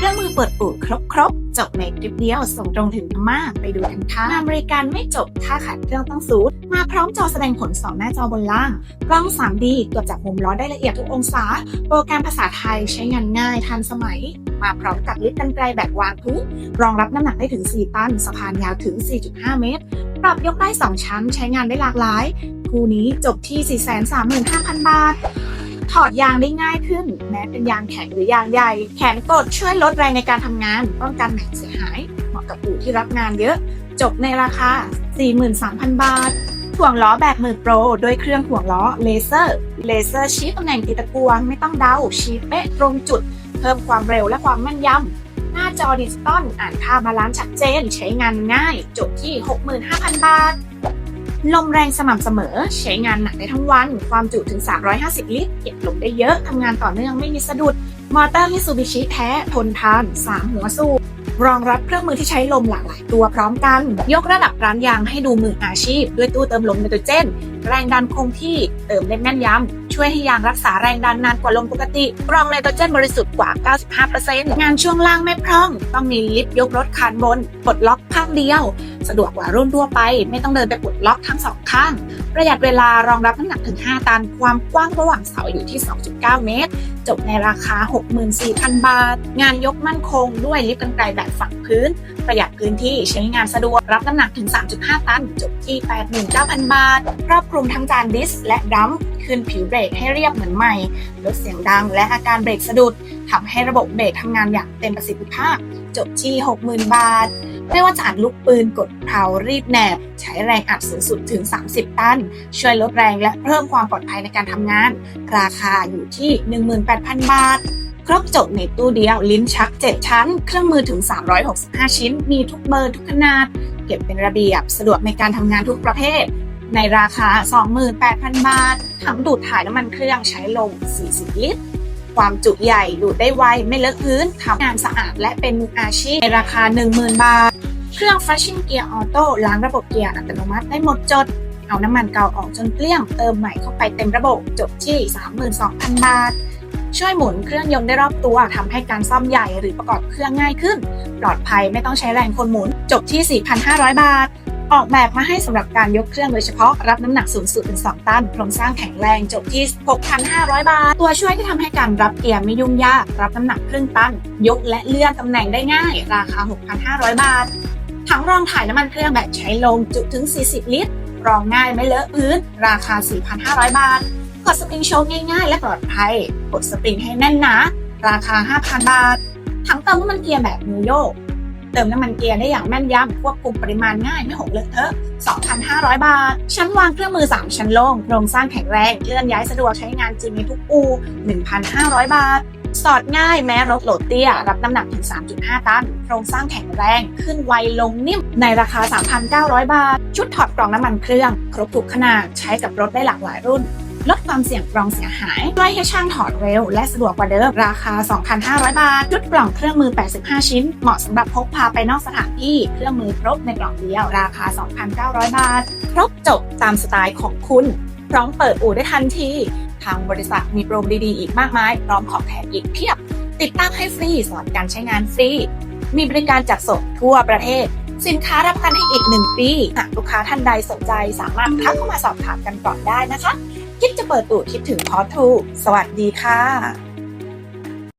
เครื่องมือเปิดอู่ครบครบๆ จบในคลิปเดียวส่งตรงถึงพม่าไปดูกันค่ะงานบริการไม่จบถ้าขาดเครื่องต้องซูดมาพร้อมจอแสดงผล 2 หน้าจอบนล่าง กล้อง 3D ตรวจจับมุมล้อได้ละเอียดทุกองศา โปรแกรมภาษาไทยใช้งานง่ายทันสมัย มาพร้อมกับลิฟต์กันไกลแบบวางพื้นรองรับน้ำหนักได้ถึง 4 ตัน สะพานยาวถึง 4.5 เมตร ปรับยกได้ 2 ชั้นใช้งานได้หลากหลาย คู่นี้จบที่ 435,000 บาท ถอดยางได้ง่ายขึ้น แม้เป็นยางแข็งหรือยางใหญ่ แขนกดช่วยลดแรงในการทำงาน ป้องกันแหนเสียหาย เหมาะกับอู่ที่รับงานเยอะ จบในราคา 43,000 บาทถ่วงล้อแบบมือโปร โดยเครื่องถ่วงล้อเลเซอร์ เลเซอร์ชี้ตำแหน่งติดตะกวงไม่ต้องเดา ชี้เป๊ะตรงจุด เพิ่มความเร็วและความแม่นยำ หน้าจอดิจิตอลอ่านค่าบาลานซ์ชัดเจน ใช้งานง่าย จบที่ 65,000 บาท ลมแรงสม่ำเสมอ ใช้งานหนักได้ทั้งวัน ความจุถึง 350 ลิตร เก็บลมได้เยอะ ทำงานต่อเนื่องไม่มีสะดุด มอเตอร์มิซูบิชิแท้ ทนทาน 3 หัวสูบรองรับเครื่องมือที่ใช้ลมหลากหลายตัวพร้อมกัน ยกระดับร้านยางให้ดูมืออาชีพ ด้วยตู้เติมลมไนโตรเจน แรงดันคงที่เติมได้แม่นยำ ช่วยให้ยางรักษาแรงดันนานกว่าลมปกติ รองไนโตรเจนบริสุทธิ์กว่า 95%งานช่วงล่างไม่พร่อง ต้องมีลิฟต์ยกรถคันบนปลดล็อกข้างเดียว สะดวกกว่ารุ่นทั่วไป ไม่ต้องเดินไปปลดล็อกทั้งสองข้าง ประหยัดเวลารองรับน้ำหนักถึง 5 ตัน ความกว้างระหว่างเสาอยู่ที่ 2.9 เมตร จบในราคา 64,000 บาท งานยกมั่นคงด้วยลิฟต์กันไกลแบบฝังพื้น ประหยัดพื้นที่ใช้งานสะดวกรับน้ำหนักถึง 3.5 ตัน จบที่ 89,000 บาท ครอบคลุมทั้งจานดิสและดัมป์ขึ้นผิวเบรกให้เรียบเหมือนใหม่ลดเสียงดังและอาการเบรกสะดุดทำให้ระบบเบรกทำงานอย่างเต็มประสิทธิภาพ จบที่ 60,000 บาท ไม่ว่าจะอัดลูกปืนกดเพลารีบแนบ ใช้แรงอัดสูงสุดถึง 30 ตัน ช่วยลดแรงและเพิ่มความปลอดภัยในการทำงาน ราคาอยู่ที่ 18,000 บาท ครบจบในตู้เดียว ลิ้นชัก 7 ชั้น เครื่องมือถึง 365 ชิ้น มีทุกเบอร์ทุกขนาด เก็บเป็นระเบียบ สะดวกในการทำงานทุกประเภท ในราคา 28,000 บาทถังดูดถ่ายน้ำมันเครื่องใช้ลม40 ลิตรความจุใหญ่ดูดได้ไวไม่เลอะพื้นทำงานสะอาดและเป็นอาชีพในราคา 10,000 บาท เครื่อง Flushing Gear Auto ล้างระบบเกียร์อัตโนมัติได้หมดจด เอาน้ำมันเก่าออกจนเกลี้ยง เติมใหม่เข้าไปเต็มระบบ จบที่ 32,000 บาท ช่วยหมุนเครื่องยนต์ได้รอบตัวทำให้การซ่อมใหญ่หรือประกอบเครื่องง่ายขึ้น ปลอดภัยไม่ต้องใช้แรงคนหมุน จบที่ 4,500 บาทออกแบบมาให้สำหรับการยกเครื่องโดยเฉพาะรับน้ำหนักสูงสุดถึง2ตันโครงสร้างแข็งแรงจบที่ 6,500 บาท ตัวช่วยที่ทำให้การรับเกียร์ไม่ยุ่งยาก รับน้ำหนักครึ่งตัน ยกและเลื่อนตำแหน่งได้ง่าย ราคา 6,500 บาท ถังรองถ่ายน้ำมันเครื่องแบบใช้ลมจุถึง 40 ลิตร รองง่ายไม่เลอะพื้น ราคา 4,500 บาท กดสปริงโชว์ง่ายๆ และปลอดภัย กดสปริงให้แน่นหนา ราคา 5,000 บาท ถังเติมน้ำมันเกียร์แบบมือโยก เติมน้ำมันเกียร์ได้อย่างแม่นยำควบคุมปริมาณง่ายไม่หกเลอะเทอะ 2,500 บาท ชั้นวางเครื่องมือ 3 ชั้นโล่งโครงสร้างแข็งแรง เคลื่อนย้ายสะดวกใช้งานจริงในทุกอู1,500 บาท สอดง่ายแม้รถโหลดเตี้ย รับน้ำหนักถึง 3.5 ตัน โครงสร้างแข็งแรง ขึ้นไวลงนิ่ม ในราคา 3,900 บาท ชุดถอดกล่องน้ำมันเครื่อง ครบทุกขนาด ใช้กับรถได้หลากหลายรุ่น ลดความเสี่ยงกล่องเสียหายช่วยให้ช่างถอดเร็ว และสะดวกกว่าเดิม ราคา 2,500 บาท ชุดกล่องเครื่องมือ 85 ชิ้น เหมาะสำหรับพกพาไปนอกสถานที่ เครื่องมือครบในกล่องเดียว ราคา 2,900 บาท ครบจบตามสไตล์ของคุณ พร้อมเปิดอู่ได้ทันที ทางบริษัทมีโปรดีๆ อีกมากมาย พร้อมของแถมอีกเพียบ ติดตั้งให้ฟรีสอนการใช้งานฟรี มีบริการจัดส่งทั่วประเทศ สินค้ารับประกันให้อีก 1 ปี หากลูกค้าท่านใดสนใจสามารถทักเข้ามาสอบถามกันก่อนได้นะคะ คิดจะเปิดอู่คิดถึงพอทู สวัสดีค่ะ